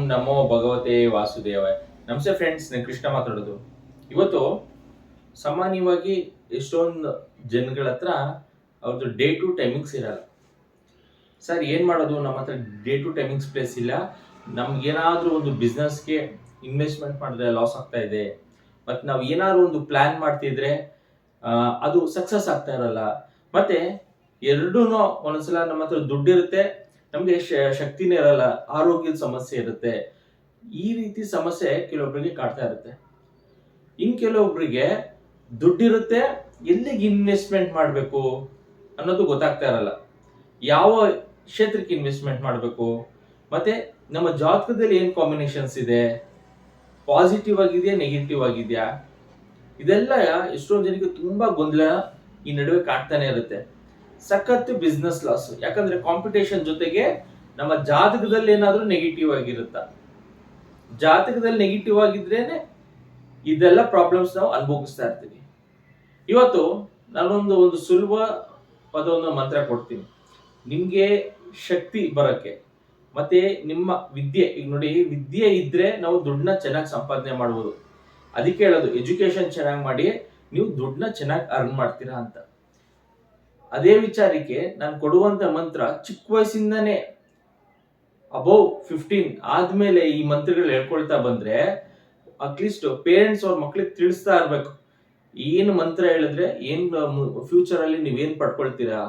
ಓಂ ನಮೋ ಭಗವತೆ ವಾಸುದೇವ ನಮಸ್ತೆ ಫ್ರೆಂಡ್ಸ್ ನಾನು ಕೃಷ್ಣ ಮಾತಾಡೋದು. ಇವತ್ತು ಸಾಮಾನ್ಯವಾಗಿ ಎಷ್ಟೊಂದು ಜನಗಳ ಹತ್ರ ಅವ್ರದ್ದು ಡೇ ಟು ಟೈಮಿಂಗ್ಸ್ ಇರಲ್ಲ. ಸರ್, ಏನು ಮಾಡೋದು? ನಮ್ಮ ಹತ್ರ ಡೇ ಟು ಟೈಮಿಂಗ್ಸ್ ಪ್ಲೇಸ್ ಇಲ್ಲ. ನಮ್ಗೇನಾದರೂ ಒಂದು ಬಿಸ್ನೆಸ್ಗೆ ಇನ್ವೆಸ್ಟ್ಮೆಂಟ್ ಮಾಡಿದ್ರೆ ಲಾಸ್ ಆಗ್ತಾ ಇದೆ. ಮತ್ತು ನಾವು ಏನಾದ್ರು ಒಂದು ಪ್ಲ್ಯಾನ್ ಮಾಡ್ತಿದ್ರೆ ಅದು ಸಕ್ಸಸ್ ಆಗ್ತಾ ಇರಲ್ಲ. ಮತ್ತೆ ಎರಡೂ ಒಂದೊಂದ್ಸಲ ನಮ್ಮ ಹತ್ರ ದುಡ್ಡಿರುತ್ತೆ ನಮಗೆ ಶಕ್ತಿನೇ ಇರಲ್ಲ, ಆರೋಗ್ಯದ ಸಮಸ್ಯೆ ಇರುತ್ತೆ. ಈ ರೀತಿ ಸಮಸ್ಯೆ ಕೆಲವೊಬ್ಬರಿಗೆ ಕಾಡ್ತಾ ಇರುತ್ತೆ. ಇನ್ ಕೆಲವೊಬ್ಬರಿಗೆ ದುಡ್ಡಿರುತ್ತೆ, ಎಲ್ಲಿಗೆ ಇನ್ವೆಸ್ಟ್ಮೆಂಟ್ ಮಾಡಬೇಕು ಅನ್ನೋದು ಗೊತ್ತಾಗ್ತಾ ಇರಲ್ಲ. ಯಾವ ಕ್ಷೇತ್ರಕ್ಕೆ ಇನ್ವೆಸ್ಟ್ಮೆಂಟ್ ಮಾಡಬೇಕು? ಮತ್ತೆ ನಮ್ಮ ಜಾತಕದಲ್ಲಿ ಏನು ಕಾಂಬಿನೇಷನ್ಸ್ ಇದೆ? ಪಾಸಿಟಿವ್ ಆಗಿದೆಯಾ ನೆಗೆಟಿವ್ ಆಗಿದೆಯಾ? ಇದೆಲ್ಲ ಎಷ್ಟೊಂದು ಜನಕ್ಕೆ ತುಂಬಾ ಗೊಂದಲ ಈ ನಡುವೆ ಕಾಡ್ತಾನೆ ಇರುತ್ತೆ. ಸಖತ್ ಬಿಸ್ನೆಸ್ ಲಾಸ್ ಯಾಕಂದ್ರೆ ಕಾಂಪಿಟೇಷನ್ ಜೊತೆಗೆ ನಮ್ಮ ಜಾತಕದಲ್ಲಿ ಏನಾದರೂ ನೆಗೆಟಿವ್ ಆಗಿರುತ್ತಾ? ಜಾತಕದಲ್ಲಿ ನೆಗೆಟಿವ್ ಆಗಿದ್ರೇನೆ ಇದೆಲ್ಲ ಪ್ರಾಬ್ಲಮ್ಸ್ ನಾವು ಅನುಭವಿಸ್ತಾ ಇರ್ತೀವಿ. ಇವತ್ತು ನಾನೊಂದು ಒಂದು ಸುಲಭ ಪದವನ್ನು ಮಂತ್ರ ಕೊಡ್ತೀನಿ. ನಿಮಗೆ ಶಕ್ತಿ ಬರಕ್ಕೆ, ಮತ್ತೆ ನಿಮ್ಮ ವಿದ್ಯೆ, ಈಗ ನೋಡಿ ವಿದ್ಯೆ ಇದ್ರೆ ನಾವು ದುಡ್ಡನ್ನ ಚೆನ್ನಾಗಿ ಸಂಪಾದನೆ ಮಾಡ್ಬೋದು. ಅದಕ್ಕೆ ಹೇಳೋದು ಎಜುಕೇಶನ್ ಚೆನ್ನಾಗಿ ಮಾಡಿ ನೀವು ದುಡ್ಡನ್ನ ಚೆನ್ನಾಗಿ ಅರ್ನ್ ಮಾಡ್ತೀರಾ ಅಂತ. ಅದೇ ವಿಚಾರಕ್ಕೆ ನಾನು ಕೊಡುವಂತ ಮಂತ್ರ ಚಿಕ್ಕ ವಯಸ್ಸಿಂದನೇ ಅಬೌವ್ ಫಿಫ್ಟೀನ್ ಆದ್ಮೇಲೆ ಈ ಮಂತ್ರಗಳು ಹೇಳ್ಕೊಳ್ತಾ ಬಂದ್ರೆ ಅಟ್ಲೀಸ್ಟ್ ಪೇರೆಂಟ್ಸ್ ಅವ್ರ ಮಕ್ಳಿಗೆ ತಿಳಿಸ್ತಾ ಇರ್ಬೇಕು. ಏನು ಮಂತ್ರ ಹೇಳಿದ್ರೆ ಏನ್ ಫ್ಯೂಚರ್ ಅಲ್ಲಿ ನೀವೇನ್ ಪಡ್ಕೊಳ್ತೀರಾ?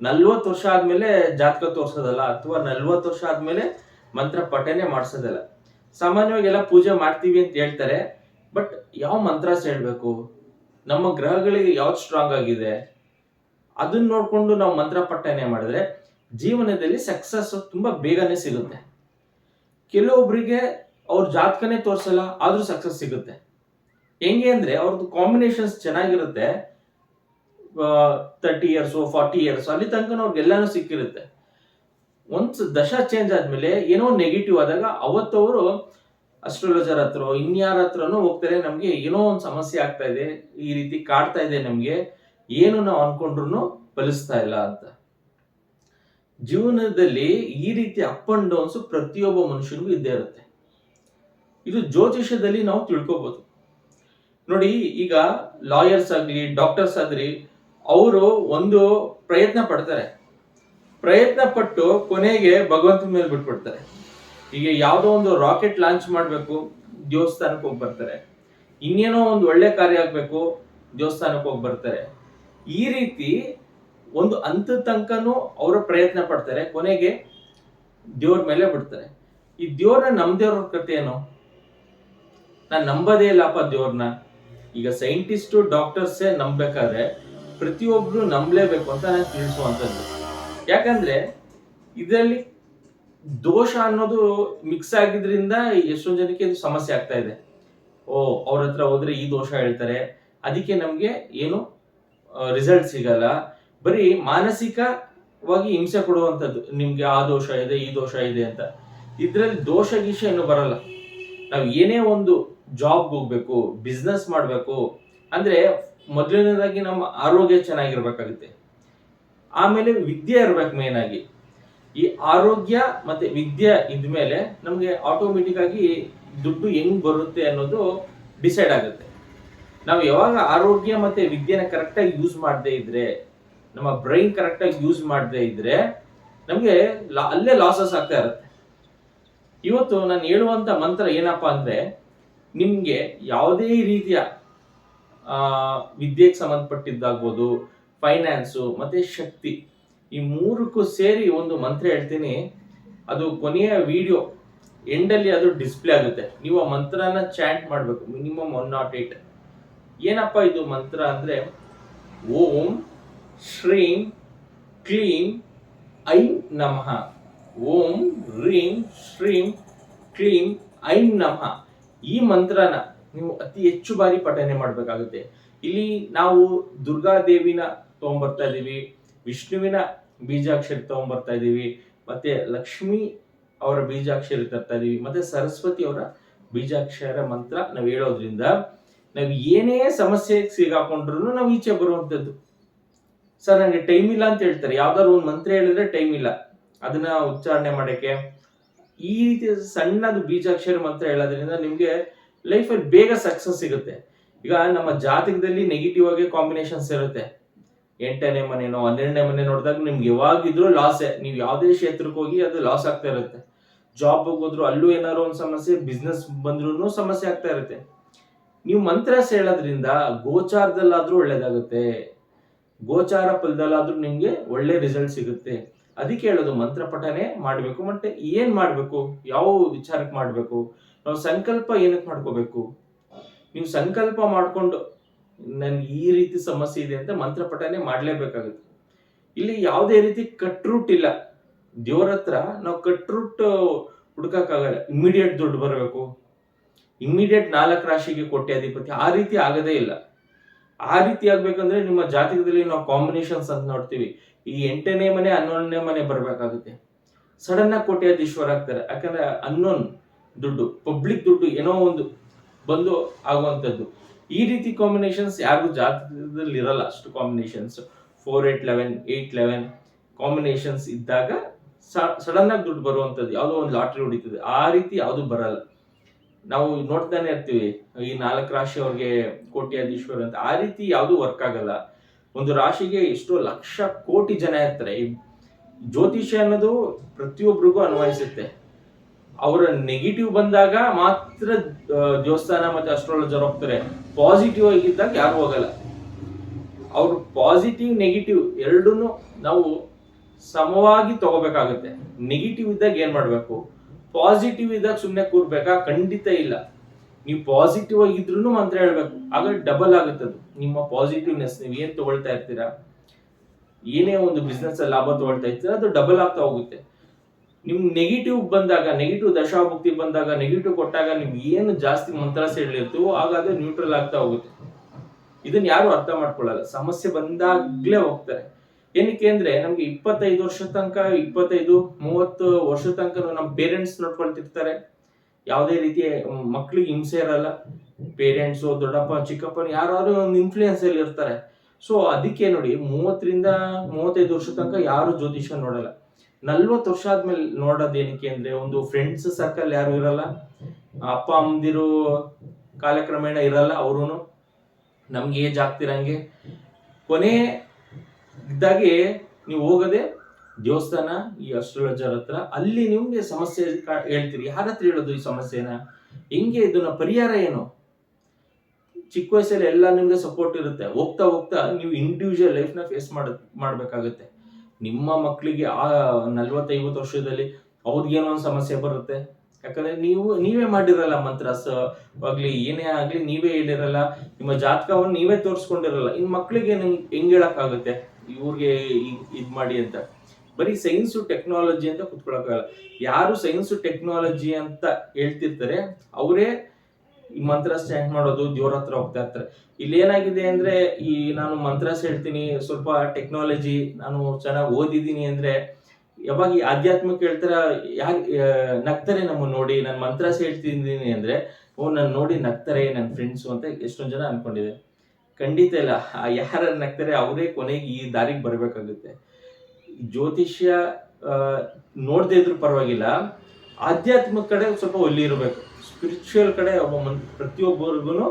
ನಲ್ವತ್ತು ವರ್ಷ ಆದ್ಮೇಲೆ ಜಾತಕ ತೋರ್ಸೋದಲ್ಲ ಅಥವಾ ನಲ್ವತ್ತು ವರ್ಷ ಆದ್ಮೇಲೆ ಮಂತ್ರ ಪಠನೆ ಮಾಡಿಸೋದಲ್ಲ. ಸಾಮಾನ್ಯವಾಗಿ ಎಲ್ಲ ಪೂಜೆ ಮಾಡ್ತೀವಿ ಅಂತ ಹೇಳ್ತಾರೆ ಬಟ್ ಯಾವ ಮಂತ್ರಾಸ್ ಹೇಳ್ಬೇಕು? ನಮ್ಮ ಗ್ರಹಗಳಿಗೆ ಯಾವ್ದು ಸ್ಟ್ರಾಂಗ್ ಆಗಿದೆ? ಅದನ್ನ ನೋಡ್ಕೊಂಡು ನಾವು ಮಂತ್ರ ಪಠನೆ ಮಾಡಿದ್ರೆ ಜೀವನದಲ್ಲಿ ಸಕ್ಸಸ್ ತುಂಬಾ ಬೇಗನೆ ಸಿಗುತ್ತೆ. ಕೆಲವೊಬ್ಬರಿಗೆ ಅವ್ರ ಜಾತಕನೇ ತೋರ್ಸಲ್ಲ, ಆದ್ರೂ ಸಕ್ಸಸ್ ಸಿಗುತ್ತೆ. ಹೆಂಗೆ ಅಂದ್ರೆ ಅವ್ರದ್ದು ಕಾಂಬಿನೇಷನ್ಸ್ ಚೆನ್ನಾಗಿರುತ್ತೆ. ತರ್ಟಿ ಇಯರ್ಸ್ ಫಾರ್ಟಿ ಇಯರ್ಸ್ ಅಲ್ಲಿ ತನಕ ಅವ್ರಿಗೆಲ್ಲಾನು ಸಿಕ್ಕಿರುತ್ತೆ. ಒಂದ್ ದಶ ಚೇಂಜ್ ಆದ್ಮೇಲೆ ಏನೋ ನೆಗೆಟಿವ್ ಆದಾಗ ಅವತ್ತವರು ಅಸ್ಟ್ರಾಲಜರ್ ಹತ್ರ, ಇನ್ಯಾರ ಹತ್ರನೂ ಹೋಗ್ತಾರೆ, ನಮ್ಗೆ ಏನೋ ಒಂದು ಸಮಸ್ಯೆ ಆಗ್ತಾ ಇದೆ, ಈ ರೀತಿ ಕಾಡ್ತಾ ಇದೆ ನಮ್ಗೆ. ಏನು ನಾವು ಅನ್ಕೊಂಡ್ರು ಫಲಿಸ್ತಾ ಇಲ್ಲ ಅಂತ. ಜೀವನದಲ್ಲಿ ಈ ರೀತಿ ಅಪ್ ಅಂಡ್ ಡೌನ್ಸ್ ಪ್ರತಿಯೊಬ್ಬ ಮನುಷ್ಯನಿಗೂ ಇದ್ದೇ ಇರುತ್ತೆ. ಇದು ಜ್ಯೋತಿಷ್ಯದಲ್ಲಿ ನಾವು ತಿಳ್ಕೊಬಹುದು ನೋಡಿ, ಈಗ ಲಾಯರ್ಸ್ ಆಗ್ಲಿ ಡಾಕ್ಟರ್ಸ್ ಆಗಲಿ ಅವರು ಒಂದು ಪ್ರಯತ್ನ ಪಡ್ತಾರೆ. ಪ್ರಯತ್ನ ಪಟ್ಟು ಕೊನೆಗೆ ಭಗವಂತನ ಮೇಲೆ ಬಿಟ್ಬಿಡ್ತಾರೆ. ಈಗ ಯಾವುದೋ ಒಂದು ರಾಕೆಟ್ ಲಾಂಚ್ ಮಾಡಬೇಕು, ದೇವಸ್ಥಾನಕ್ಕೆ ಹೋಗಿ ಬರ್ತಾರೆ ಇನ್ನೇನೋ ಒಂದು ಒಳ್ಳೆ ಕಾರ್ಯ ಆಗ್ಬೇಕು, ದೇವಸ್ಥಾನಕ್ಕೆ ಹೋಗಿ ಬರ್ತಾರೆ ಈ ರೀತಿ ಒಂದು ಅಂತ ತನಕನೂ ಅವರು ಪ್ರಯತ್ನ ಪಡ್ತಾರೆ, ಕೊನೆಗೆ ದೇವ್ರ ಮೇಲೆ ಬಿಡ್ತಾರೆ. ಈ ದೇವ್ರನ್ನ ನಮ್ದೇವ್ರ ಕತೆ ಏನು? ನಾನು ನಂಬದೇ ಇಲ್ಲಪ್ಪ ದೇವ್ರನ್ನ ಈಗ ಸೈಂಟಿಸ್ಟು ಡಾಕ್ಟರ್ಸೇ ನಂಬಬೇಕಾದ್ರೆ ಪ್ರತಿಯೊಬ್ರು ನಂಬಲೇಬೇಕು ಅಂತ ನಾನು ತಿಳಿಸುವಂಥದ್ದು. ಯಾಕಂದ್ರೆ ಇದರಲ್ಲಿ ದೋಷ ಅನ್ನೋದು ಮಿಕ್ಸ್ ಆಗಿದ್ರಿಂದ ಎಷ್ಟೊಂದು ಜನಕ್ಕೆ ಇದು ಸಮಸ್ಯೆ ಆಗ್ತಾ ಇದೆ. ಓ, ಅವ್ರ ಹತ್ರ ಹೋದ್ರೆ ಈ ದೋಷ ಹೇಳ್ತಾರೆ. ಅದಕ್ಕೆ ನಮ್ಗೆ ಏನು ರಿಸಲ್ಟ್ ಸಿಗಲ್ಲ. ಬರೀ ಮಾನಸಿಕವಾಗಿ ಹಿಂಸೆ ಕೊಡುವಂಥದ್ದು. ನಿಮ್ಗೆ ಆ ದೋಷ ಇದೆ, ಈ ದೋಷ ಇದೆ ಅಂತ. ಇದರಲ್ಲಿ ದೋಷ ಗೀಷ ಏನು ಬರಲ್ಲ. ನಾವು ಏನೇ ಒಂದು ಜಾಬ್ಗೆ ಹೋಗ್ಬೇಕು ಬಿಸ್ನೆಸ್ ಮಾಡಬೇಕು, ಅಂದ್ರೆ ಮೊದಲನೇದಾಗಿ ನಮ್ಮ ಆರೋಗ್ಯ ಚೆನ್ನಾಗಿರ್ಬೇಕಾಗುತ್ತೆ. ಆಮೇಲೆ ವಿದ್ಯೆ ಇರ್ಬೇಕು ಮೇನ್ ಆಗಿ. ಈ ಆರೋಗ್ಯ ಮತ್ತೆ ವಿದ್ಯೆ ಇದ್ಮೇಲೆ ನಮ್ಗೆ ಆಟೋಮೆಟಿಕ್ ಆಗಿ ದುಡ್ಡು ಹೆಂಗ್ ಬರುತ್ತೆ ಅನ್ನೋದು ಡಿಸೈಡ್ ಆಗುತ್ತೆ. ನಾವು ಯಾವಾಗ ಆರೋಗ್ಯ ಮತ್ತೆ ವಿದ್ಯೆನ ಕರೆಕ್ಟಾಗಿ ಯೂಸ್ ಮಾಡದೇ ಇದ್ರೆ, ನಮ್ಮ ಬ್ರೈನ್ ಕರೆಕ್ಟಾಗಿ ಯೂಸ್ ಮಾಡದೇ ಇದ್ರೆ, ನಮಗೆ ಅಲ್ಲೇ ಲಾಸಸ್ ಆಗ್ತಾ ಇರುತ್ತೆ. ಇವತ್ತು ನಾನು ಹೇಳುವಂತ ಮಂತ್ರ ಏನಪ್ಪಾ ಅಂದ್ರೆ, ನಿಮ್ಗೆ ಯಾವುದೇ ರೀತಿಯ ವಿದ್ಯೆಗೆ ಸಂಬಂಧಪಟ್ಟಿದ್ದಾಗ್ಬೋದು ಫೈನಾನ್ಸು ಮತ್ತೆ ಶಕ್ತಿ, ಈ ಮೂರಕ್ಕೂ ಸೇರಿ ಒಂದು ಮಂತ್ರ ಹೇಳ್ತೀನಿ. ಅದು ಕೊನೆಯ ವಿಡಿಯೋ ಎಂಡಲ್ಲಿ ಅದು ಡಿಸ್ಪ್ಲೇ ಆಗುತ್ತೆ. ನೀವು ಆ ಮಂತ್ರನ ಚಾಂಟ್ ಮಾಡಬೇಕು ಮಿನಿಮಮ್ ಒನ್ ನಾಟ್ ಏಟ್ ಏನಪ್ಪ ಇದು ಮಂತ್ರ ಅಂದ್ರೆ? ಓಂ ಶ್ರೀಂ ಕ್ಲೀಂ ಐಂ ನಮಃ. ಓಂ ರೀಂ ಶ್ರೀಂ ಕ್ಲೀಂ ಐಂ ನಮಃ. ಈ ಮಂತ್ರನ ನೀವು ಅತಿ ಹೆಚ್ಚು ಬಾರಿ ಪಠನೆ ಮಾಡಬೇಕಾಗುತ್ತೆ. ಇಲ್ಲಿ ನಾವು ದುರ್ಗಾದೇವಿನ ತಗೊಂಡ್ಬರ್ತಾ ಇದೀವಿ ವಿಷ್ಣುವಿನ ಬೀಜಾಕ್ಷರಿ ತಗೊಂಡ್ಬರ್ತಾ ಇದೀವಿ ಮತ್ತೆ ಲಕ್ಷ್ಮಿ ಅವರ ಬೀಜಾಕ್ಷರಿ ತರ್ತಾ ಇದೀವಿ ಮತ್ತೆ ಸರಸ್ವತಿ ಅವರ ಬೀಜಾಕ್ಷರ ಮಂತ್ರ ನಾವು ಹೇಳೋದ್ರಿಂದ ನಾವು ಏನೇ ಸಮಸ್ಯೆ ಸಿಗಾಕೊಂಡ್ರು ನಾವು ಈಚೆ ಬರುವಂಥದ್ದು. ಸರ್ ನನಗೆ ಟೈಮ್ ಇಲ್ಲ ಅಂತ ಹೇಳ್ತಾರೆ. ಯಾವ್ದಾದ್ರು ಒಂದು ಮಂತ್ರ ಹೇಳಿದ್ರೆ ಟೈಮ್ ಇಲ್ಲ. ಅದನ್ನ ಉಚ್ಚಾರಣೆ ಮಾಡಕ್ಕೆ. ಈ ರೀತಿ ಸಣ್ಣದು ಬೀಜಾಕ್ಷರ ಮಂತ್ರ ಹೇಳೋದ್ರಿಂದ ನಿಮ್ಗೆ ಲೈಫಲ್ಲಿ ಬೇಗ ಸಕ್ಸಸ್ ಸಿಗುತ್ತೆ. ಈಗ ನಮ್ಮ ಜಾತಕದಲ್ಲಿ ನೆಗೆಟಿವ್ ಆಗಿ ಕಾಂಬಿನೇಷನ್ಸ್ ಇರುತ್ತೆ. ಎಂಟನೇ ಮನೆನೋ, ಹನ್ನೆರಡನೇ ಮನೆ ನೋಡಿದಾಗ ನಿಮ್ಗೆ ಯಾವಾಗಿದ್ರೂ ಲಾಸೇ ನೀವು ಯಾವುದೇ ಕ್ಷೇತ್ರಕ್ಕೆ ಹೋಗಿ ಅದು ಲಾಸ್ ಆಗ್ತಾ ಇರುತ್ತೆ. ಜಾಬ್ ಹೋಗೋದ್ರು ಅಲ್ಲೂ ಏನಾದ್ರು ಒಂದು ಸಮಸ್ಯೆ ಬಿಸ್ನೆಸ್ ಬಂದ್ರೂ ಸಮಸ್ಯೆ ಆಗ್ತಾ ಇರುತ್ತೆ. ನೀವು ಮಂತ್ರಸ್ ಹೇಳೋದ್ರಿಂದ ಗೋಚಾರದಲ್ಲಾದ್ರೂ ಒಳ್ಳೇದಾಗುತ್ತೆ. ಗೋಚಾರ ಫಲದಲ್ಲಾದ್ರೂ ನಿಮ್ಗೆ ಒಳ್ಳೆ ರಿಸಲ್ಟ್ ಸಿಗುತ್ತೆ. ಅದಕ್ಕೆ ಹೇಳೋದು ಮಂತ್ರ ಪಠನೆ ಮಾಡಬೇಕು, ಮತ್ತೆ ಏನ್ ಮಾಡಬೇಕು? ಯಾವ ವಿಚಾರಕ್ಕೆ ಮಾಡಬೇಕು? ನಾವು ಸಂಕಲ್ಪ ಏನಕ್ಕೆ ಮಾಡ್ಕೋಬೇಕು? ನೀವು ಸಂಕಲ್ಪ ಮಾಡ್ಕೊಂಡು ನನ್ಗೆ ಈ ರೀತಿ ಸಮಸ್ಯೆ ಇದೆ ಅಂತ ಮಂತ್ರ ಪಠನೆ ಮಾಡ್ಲೇಬೇಕಾಗುತ್ತೆ. ಇಲ್ಲಿ ಯಾವುದೇ ರೀತಿ ಕಟ್ ರೂಟ್ ಇಲ್ಲ. ದೇವ್ರ ಹತ್ರ ನಾವು ಕಟ್ ರೂಟ್ ಹುಡುಕಕ್ಕಾಗಲ್ಲ. ಇಮಿಡಿಯೇಟ್ ದುಡ್ಡು ಬರಬೇಕು. ಇಮಿಡಿಯೇಟ್ ನಾಲ್ಕು ರಾಶಿಗೆ ಕೊಟ್ಟೆ ಅಧಿಪತಿ, ಆ ರೀತಿ ಆಗದೇ ಇಲ್ಲ. ಆ ರೀತಿ ಆಗ್ಬೇಕಂದ್ರೆ ನಿಮ್ಮ ಜಾತಕದಲ್ಲಿ ನಾವು ಕಾಂಬಿನೇಷನ್ಸ್ ಅಂತ ನೋಡ್ತೀವಿ. ಈ ಎಂಟನೇ ಮನೆ, ಹನ್ನೊಂದನೇ ಮನೆ ಬರಬೇಕಾಗುತ್ತೆ. ಸಡನ್ ಆಗಿ ಕೋಟ್ಯಾಧೀಶ್ವರ ಆಗ್ತಾರೆ. ಯಾಕಂದ್ರೆ ಅನ್ನೋನ್ ದುಡ್ಡು ಪಬ್ಲಿಕ್ ದುಡ್ಡು ಏನೋ ಒಂದು ಬಂದು ಆಗುವಂಥದ್ದು. ಈ ರೀತಿ ಕಾಂಬಿನೇಷನ್ಸ್ ಯಾರಿಗೂ ಜಾತಕದಲ್ಲಿ ಇರಲ್ಲ. ಅಷ್ಟು combinations four eight eleven eight eleven combinations ಇದ್ದಾಗ ಸಡನ್ ಆಗಿ ದುಡ್ಡು ಬರುವಂಥದ್ದು ಯಾವುದೋ ಒಂದು ಲಾಟ್ರಿ ಹೊಡಿತದೆ. ಆ ರೀತಿ ಯಾವುದು ಬರಲ್ಲ. ನಾವು ನೋಡ್ತಾನೆ ಇರ್ತೀವಿ, ಈ ನಾಲ್ಕು ರಾಶಿ ಅವ್ರಿಗೆ ಕೋಟ್ಯಾಧೀಶ್ವರ ಅಂತ. ಆ ರೀತಿ ಯಾವುದು ವರ್ಕ್ ಆಗಲ್ಲ. ಒಂದು ರಾಶಿಗೆ ಎಷ್ಟೋ ಲಕ್ಷ ಕೋಟಿ ಜನ ಇರ್ತಾರೆ. ಈ ಜ್ಯೋತಿಷ್ಯ ಅನ್ನೋದು ಪ್ರತಿಯೊಬ್ಬರಿಗೂ ಅನ್ವಯಿಸುತ್ತೆ. ಅವರ ನೆಗೆಟಿವ್ ಬಂದಾಗ ಮಾತ್ರ ದೇವಸ್ಥಾನ ಮತ್ತೆ ಅಸ್ಟ್ರಾಲಜರ್ ಹೋಗ್ತಾರೆ. ಪಾಸಿಟಿವ್ ಆಗಿದ್ದಾಗ ಯಾರು ಹೋಗಲ್ಲ. ಅವ್ರ ಪಾಸಿಟಿವ್ ನೆಗೆಟಿವ್ ಎರಡನ್ನೂ ನಾವು ಸಮವಾಗಿ ತಗೋಬೇಕಾಗುತ್ತೆ. ನೆಗೆಟಿವ್ ಇದ್ದಾಗ ಏನ್ ಮಾಡ್ಬೇಕು? ಪಾಸಿಟಿವ್ ಇದ್ದಾಗ ಸುಮ್ಮನೆ ಕೂರ್ಬೇಕಾ? ಖಂಡಿತ ಇಲ್ಲ. ನೀವು ಪಾಸಿಟಿವ್ ಆಗಿದ್ರು ಮಂತ್ರ ಹೇಳ್ಬೇಕು. ಆಗ ಡಬಲ್ ಆಗುತ್ತೆ ಅದು ನಿಮ್ಮ ಪಾಸಿಟಿವ್ನೆಸ್ ನೀವು ಏನ್ ತಗೊಳ್ತಾ ಇರ್ತೀರಾ? ಏನೇ ಒಂದು ಬಿಸ್ನೆಸ್ ಲಾಭ ತಗೊಳ್ತಾ ಇರ್ತೀರಾ, ಅದು ಡಬಲ್ ಆಗ್ತಾ ಹೋಗುತ್ತೆ. ನಿಮ್ ನೆಗೆಟಿವ್ ಬಂದಾಗ ನೆಗೆಟಿವ್ ದಶಾಭುಕ್ತಿ ಬಂದಾಗ ನೆಗೆಟಿವ್ ಕೊಟ್ಟಾಗ ನೀವು ಏನು ಜಾಸ್ತಿ ಮಂತ್ರ ಹೇಳಿರ್ತೀವೋ ಆಗ ಅದು ನ್ಯೂಟ್ರಲ್ ಆಗ್ತಾ ಹೋಗುತ್ತೆ. ಇದನ್ನ ಯಾರು ಅರ್ಥ ಮಾಡ್ಕೊಳ್ಳಲ್ಲ ಸಮಸ್ಯೆ ಬಂದಾಗ್ಲೇ ಹೋಗ್ತಾರೆ. ಏನಕ್ಕೆ ಅಂದ್ರೆ ನಮ್ಗೆ ಇಪ್ಪತ್ತೈದು ವರ್ಷ ತನಕ, ಇಪ್ಪತ್ತೈದು, ಮೂವತ್ತು ವರ್ಷ ತನಕ ನಮ್ಮ ಪೇರೆಂಟ್ಸ್ ನೋಡ್ಕೊಳ್ತಿರ್ತಾರೆ. ಯಾವುದೇ ರೀತಿಯ ಮಕ್ಳಿಗೆ ಹಿಂಸೆ ಇರಲ್ಲ. ಪೇರೆಂಟ್ಸ್ ದೊಡ್ಡಪ್ಪ, ಚಿಕ್ಕಪ್ಪನ ಯಾರು ಒಂದು ಇನ್ಫ್ಲೂಯೆನ್ಸ್ ಅಲ್ಲಿ ಇರ್ತಾರೆ. ಸೊ ಅದಕ್ಕೆ ನೋಡಿ, ಮೂವತ್ತರಿಂದ ಮೂವತ್ತೈದು ವರ್ಷ ತನಕ ಯಾರು ಜ್ಯೋತಿಷ್ಯ ನೋಡಲ್ಲ. ನಲ್ವತ್ತು ವರ್ಷ ಆದ್ಮೇಲೆ ನೋಡೋದು ಏನಕ್ಕೆ ಅಂದ್ರೆ, ಒಂದು ಫ್ರೆಂಡ್ಸ್ ಸರ್ಕಲ್ ಯಾರು ಇರಲ್ಲ. ಅಪ್ಪ, ಅಮ್ಮದಿರು ಕಾಲಕ್ರಮೇಣ ಇರಲ್ಲ ಅವರು ನಮ್ಗೆ ಏಜ್ ಆಗ್ತಿರಂಗೆ. ಕೊನೆ ಇದ್ದಾಗೆ ನೀವು ಹೋಗದೆ ದೇವಸ್ಥಾನ, ಈ ಅಸ್ಟ್ರಾಲಜರ್ ಹತ್ರ, ಅಲ್ಲಿ ನಿಮ್ಗೆ ಸಮಸ್ಯೆ ಹೇಳ್ತೀರಿ. ಯಾರ ಹತ್ರ ಹೇಳೋದು ಈ ಸಮಸ್ಯೆನ? ಹೆಂಗೆ ಇದನ್ನ ಪರಿಹಾರ ಏನು? ಚಿಕ್ಕ ವಯಸ್ಸಲ್ಲಿ ಎಲ್ಲ ನಿಮ್ಗೆ ಸಪೋರ್ಟ್ ಇರುತ್ತೆ. ಹೋಗ್ತಾ ಹೋಗ್ತಾ ನೀವು ಇಂಡಿವಿಜುವಲ್ ಲೈಫ್ನ ಫೇಸ್ ಮಾಡ, ಮಾಡ್ಬೇಕಾಗತ್ತೆ. ನಿಮ್ಮ ಮಕ್ಕಳಿಗೆ ಆ ನಲ್ವತ್ತೈವತ್ತು ವರ್ಷದಲ್ಲಿ ಅವ್ರಿಗೇನೋ ಒಂದು ಸಮಸ್ಯೆ ಬರುತ್ತೆ. ಯಾಕಂದ್ರೆ ನೀವು, ನೀವೇ ಮಾಡಿರಲ್ಲ ಮಂತ್ರ ಆಗ್ಲಿ, ಏನೇ ಆಗ್ಲಿ ನೀವೇ ಹೇಳಿರಲ್ಲ. ನಿಮ್ಮ ಜಾತಕವನ್ನು ನೀವೇ ತೋರಿಸ್ಕೊಂಡಿರಲ್ಲ. ಇನ್ ಮಕ್ಕಳಿಗೆ ಹೆಂಗ್ ಹೆಂಗ್ ಹೇಳಕ್ಕಾಗುತ್ತೆ? ಇವ್ರಿಗೆ ಇದು ಮಾಡಿ ಅಂತ. ಬರೀ ಸೈನ್ಸು ಟೆಕ್ನಾಲಜಿ ಅಂತ ಕುತ್ಕೊಳಕ್ಕಾಗಲ್ಲ. ಯಾರು ಸೈನ್ಸು ಟೆಕ್ನಾಲಜಿ ಅಂತ ಹೇಳ್ತಿರ್ತಾರೆ, ಅವರೇ ಈ ಮಂತ್ರ ಸ್ಟ್ಯಾಂಡ್ ಮಾಡೋದು, ದೇವ್ರ ಹತ್ರ ಹೋಗ್ತಾ ಇರ್ತಾರೆ. ಇಲ್ಲಿ ಏನಾಗಿದೆ ಅಂದ್ರೆ, ಈ ನಾನು ಮಂತ್ರಸ್ ಹೇಳ್ತೀನಿ, ಸ್ವಲ್ಪ ಟೆಕ್ನಾಲಜಿ ನಾನು ಚೆನ್ನಾಗಿ ಓದಿದ್ದೀನಿ ಅಂದ್ರೆ, ಯಾವಾಗ ಈ ಆಧ್ಯಾತ್ಮಿಕ ಹೇಳ್ತಾರ ಯಾಕೆ ನಗ್ತಾರೆ ನಮ್ಮ ನೋಡಿ, ನಾನು ಮಂತ್ರಸ್ ಹೇಳ್ತಿದ್ದೀನಿ ಅಂದ್ರೆ, ಓ, ನಾನು ನೋಡಿ ನಗ್ತಾರೆ ನನ್ನ ಫ್ರೆಂಡ್ಸು ಅಂತ ಎಷ್ಟೊಂದು ಜನ ಅನ್ಕೊಂಡಿದೆ ಖಂಡಿತ ಇಲ್ಲ. ಯಾರು ಯಾರ ನಗ್ತಾರೆ ಅವರೇ ಕೊನೆಗೆ ಈ ದಾರಿಗೆ ಬರಬೇಕಾಗುತ್ತೆ. ಜ್ಯೋತಿಷ್ಯ ನೋಡದೆ ಇದ್ರು ಪರವಾಗಿಲ್ಲ. ಆಧ್ಯಾತ್ಮಿಕ ಕಡೆ ಸ್ವಲ್ಪ ಒಲ್ಲಿ ಇರಬೇಕು. ಸ್ಪಿರಿಚುವಲ್ ಕಡೆ ಒಬ್ಬ ಮನ್ ಪ್ರತಿಯೊಬ್ಬರಿಗೂ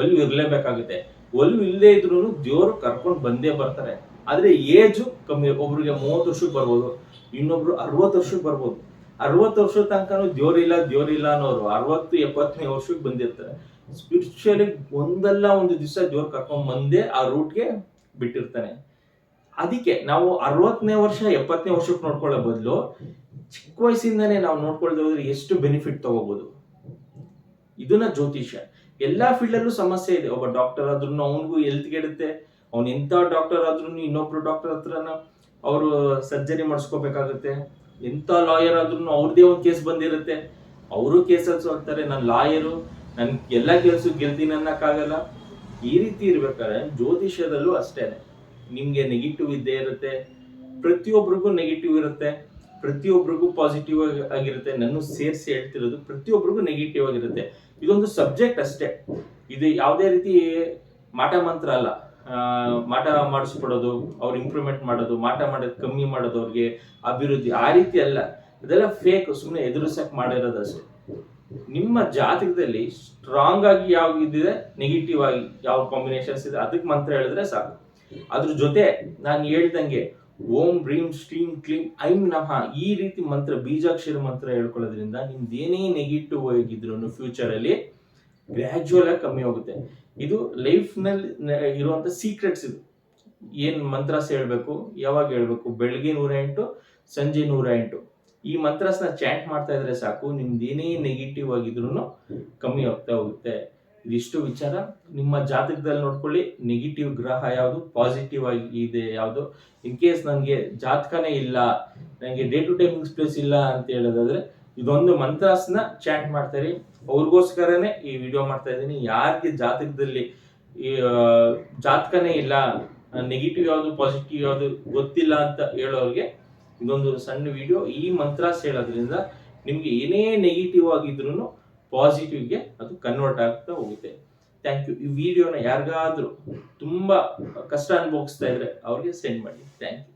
ಒಲ್ವು ಇರಲೇಬೇಕಾಗುತ್ತೆ. ಒಲ್ವು ಇಲ್ಲದೆ ಇದ್ರೂ ದೇವರು ಕರ್ಕೊಂಡು ಬಂದೇ ಬರ್ತಾರೆ. ಆದ್ರೆ ಏಜು ಕಮ್ಮಿ, ಒಬ್ರಿಗೆ ಮೂವತ್ತು ವರ್ಷಕ್ಕೆ ಬರ್ಬೋದು, ಇನ್ನೊಬ್ರು ಅರವತ್ತು ವರ್ಷಕ್ಕೆ ಬರ್ಬೋದು. ಅರವತ್ತು ವರ್ಷದ ತನಕ ದೇವರಿಲ್ಲ ದೇವರಿಲ್ಲ ಅನ್ನೋರು ಅರವತ್ತು, ಎಪ್ಪತ್ತನೇ ವರ್ಷಕ್ಕೆ ಬಂದಿರ್ತಾರೆ. ಸ್ಪಿರಿಚುವಲಿ ಒಂದಲ್ಲ ಒಂದು ದಿವಸ ದೇವ್ರು ಕರ್ಕೊಂಡ್ ಬಂದೇ ಆ ರೂಟ್ಗೆ ಬಿಟ್ಟಿರ್ತಾನೆ. ಅದಕ್ಕೆ ನಾವು ಅರವತ್ತನೇ ವರ್ಷ ಎಪ್ಪತ್ತನೇ ವರ್ಷಕ್ಕೆ ನೋಡ್ಕೊಳ್ಳೋ ಬದಲು ಚಿಕ್ಕ ವಯಸ್ಸಿಂದಾನೇ ನಾವು ನೋಡ್ಕೊಳ್ದೆ ಹೋದ್ರೆ ಎಷ್ಟು ಬೆನಿಫಿಟ್ ತಗೋಬಹುದು ಇದನ್ನ ಜ್ಯೋತಿಷ್ಯ. ಎಲ್ಲಾ ಫೀಲ್ಡ್ ಅಲ್ಲೂ ಸಮಸ್ಯೆ ಇದೆ. ಒಬ್ಬ ಡಾಕ್ಟರ್ ಆದ್ರೂ ಅವನಿಗೂ ಹೆಲ್ತ್ ಕೆಡುತ್ತೆ ಅವ್ನು ಎಂತ ಡಾಕ್ಟರ್ ಆದ್ರೂ ಇನ್ನೊಬ್ರು ಡಾಕ್ಟರ್ ಹತ್ರನ ಅವರು ಸರ್ಜರಿ ಮಾಡಿಸ್ಕೋಬೇಕಾಗುತ್ತೆ. ಎಂತ ಲಾಯರ್ ಆದ್ರೂ ಅವ್ರದ್ದೇ ಒಂದು ಕೇಸ್ ಬಂದಿರುತ್ತೆ. ಅವರು ಕೇಸಲ್ಲಿ ಸೋಲ್ತಾರೆ. ನಾನು ಲಾಯರು ನನ್ ಎಲ್ಲ ಕೆಲಸ ಗೆಲ್ತೀನಿ ಅನ್ನಕ್ಕಾಗಲ್ಲ? ಈ ರೀತಿ ಇರ್ಬೇಕಾದ್ರೆ ಜ್ಯೋತಿಷ್ಯದಲ್ಲೂ ಅಷ್ಟೇನೆ. ನಿಮ್ಗೆ ನೆಗೆಟಿವ್ ಇದ್ದೇ ಇರುತ್ತೆ. ಪ್ರತಿಯೊಬ್ಬರಿಗೂ ನೆಗೆಟಿವ್ ಇರುತ್ತೆ. ಪ್ರತಿಯೊಬ್ಬರಿಗೂ ಪಾಸಿಟಿವ್ ಆಗಿರುತ್ತೆ. ನನ್ನ ಸೇರಿಸಿ ಹೇಳ್ತಿರೋದು ಪ್ರತಿಯೊಬ್ಬರಿಗೂ ನೆಗೆಟಿವ್ ಆಗಿರುತ್ತೆ. ಇದೊಂದು ಸಬ್ಜೆಕ್ಟ್ ಅಷ್ಟೇ. ಇದು ಯಾವುದೇ ರೀತಿ ಮಾಟ ಮಂತ್ರ ಅಲ್ಲ. ಮಾಟ ಮಾಡಿಸ್ಕೊಡೋದು, ಅವ್ರು ಇಂಪ್ರೂವ್ಮೆಂಟ್ ಮಾಡೋದು, ಮಾಟ ಮಾಡೋದು ಕಮ್ಮಿ ಮಾಡೋದು ಅವ್ರಿಗೆ ಅಭಿವೃದ್ಧಿ ಆ ರೀತಿ ಅಲ್ಲ. ಇದೆಲ್ಲ ಫೇಕ್ ಸುಮ್ಮನೆ ಎದುರಿಸಕ್ ಮಾಡಿರೋದಷ್ಟೇ. ನಿಮ್ಮ ಜಾತಕದಲ್ಲಿ ಸ್ಟ್ರಾಂಗ್ ಆಗಿ ಯಾವ ಇದಿದೆ ನೆಗೆಟಿವ್ ಆಗಿ ಯಾವ ಕಾಂಬಿನೇಷನ್ಸ್ ಇದೆ ಅದಕ್ಕೆ ಮಂತ್ರ ಹೇಳಿದ್ರೆ ಸಾಕು. ಅದ್ರ ಜೊತೆ ನಾನು ಹೇಳ್ದಂಗೆ, ಓಂ ಬ್ರೀಂ ಸ್ಟ್ರೀಮ್ ಕ್ಲೀಂ ಐಂ ನಮಃ ಈ ರೀತಿ ಮಂತ್ರ, ಬೀಜಾಕ್ಷರ ಮಂತ್ರ ಹೇಳ್ಕೊಳ್ಳೋದ್ರಿಂದ ನಿಮ್ದು ಏನೇ ನೆಗೆಟಿವ್ ಆಗಿದ್ರು ಫ್ಯೂಚರ್ ಅಲ್ಲಿ ಗ್ರ್ಯಾಜುವಲ್ ಆಗಿ ಕಮ್ಮಿ ಹೋಗುತ್ತೆ. ಇದು ಲೈಫ್ನಲ್ಲಿ ಇರುವಂತ ಸೀಕ್ರೆಟ್ಸ್ ಇದು. ಏನ್ ಮಂತ್ರಸ್ ಹೇಳ್ಬೇಕು, ಯಾವಾಗ ಹೇಳ್ಬೇಕು? ಬೆಳಗ್ಗೆ ನೂರ ಎಂಟು, ಸಂಜೆ ನೂರ ಎಂಟು. ಈ ಮಂತ್ರಸ್ನ ಚಾಂಟ್ ಮಾಡ್ತಾ ಇದ್ರೆ ಸಾಕು, ನಿಮ್ದು ಏನೇ ನೆಗೆಟಿವ್ ಆಗಿದ್ರು ಕಮ್ಮಿ ಆಗ್ತಾ ಹೋಗುತ್ತೆ. ಇದಿಷ್ಟು ವಿಚಾರ, ನಿಮ್ಮ ಜಾತಕದಲ್ಲಿ ನೋಡ್ಕೊಳ್ಳಿ ನೆಗೆಟಿವ್ ಗ್ರಹ ಯಾವುದು ಪಾಸಿಟಿವ್ ಆಗಿ ಇದೆ ಯಾವುದು. ಇನ್ ಕೇಸ್ ನನಗೆ ಜಾತಕನೇ ಇಲ್ಲ ನನಗೆ day to day mix place ಇಲ್ಲ ಅಂತ ಹೇಳೋದಾದ್ರೆ, ಇದೊಂದು ಮಂತ್ರಾಸ್ನ ಚಾಂಟ್ ಮಾಡ್ತಾರೆ ಅವ್ರಿಗೋಸ್ಕರನೇ ಈ ವಿಡಿಯೋ ಮಾಡ್ತಾ ಇದ್ದೀನಿ. ಯಾರಿಗೆ ಜಾತಕದಲ್ಲಿ, ಈ ಜಾತಕನೇ ಇಲ್ಲ ನೆಗೆಟಿವ್ ಯಾವುದು ಪಾಸಿಟಿವ್ ಯಾವುದು ಗೊತ್ತಿಲ್ಲ ಅಂತ ಹೇಳೋರಿಗೆ ಇದೊಂದು ಸಣ್ಣ ವಿಡಿಯೋ ಈ ಮಂತ್ರಾಸ್ ಹೇಳೋದ್ರಿಂದ ನಿಮಗೆ ಏನೇ ನೆಗೆಟಿವ್ ಆಗಿದ್ರು ಪಾಸಿಟಿವ್ಗೆ ಅದು ಕನ್ವರ್ಟ್ ಆಗ್ತಾ ಹೋಗುತ್ತೆ. ಥ್ಯಾಂಕ್ ಯು ಈ ವಿಡಿಯೋನ ಯಾರಿಗಾದ್ರೂ ತುಂಬಾ ಕಷ್ಟ ಅನುಭವಿಸ್ತಾ ಇದ್ರೆ ಅವ್ರಿಗೆ ಸೆಂಡ್ ಮಾಡಿ. Thank you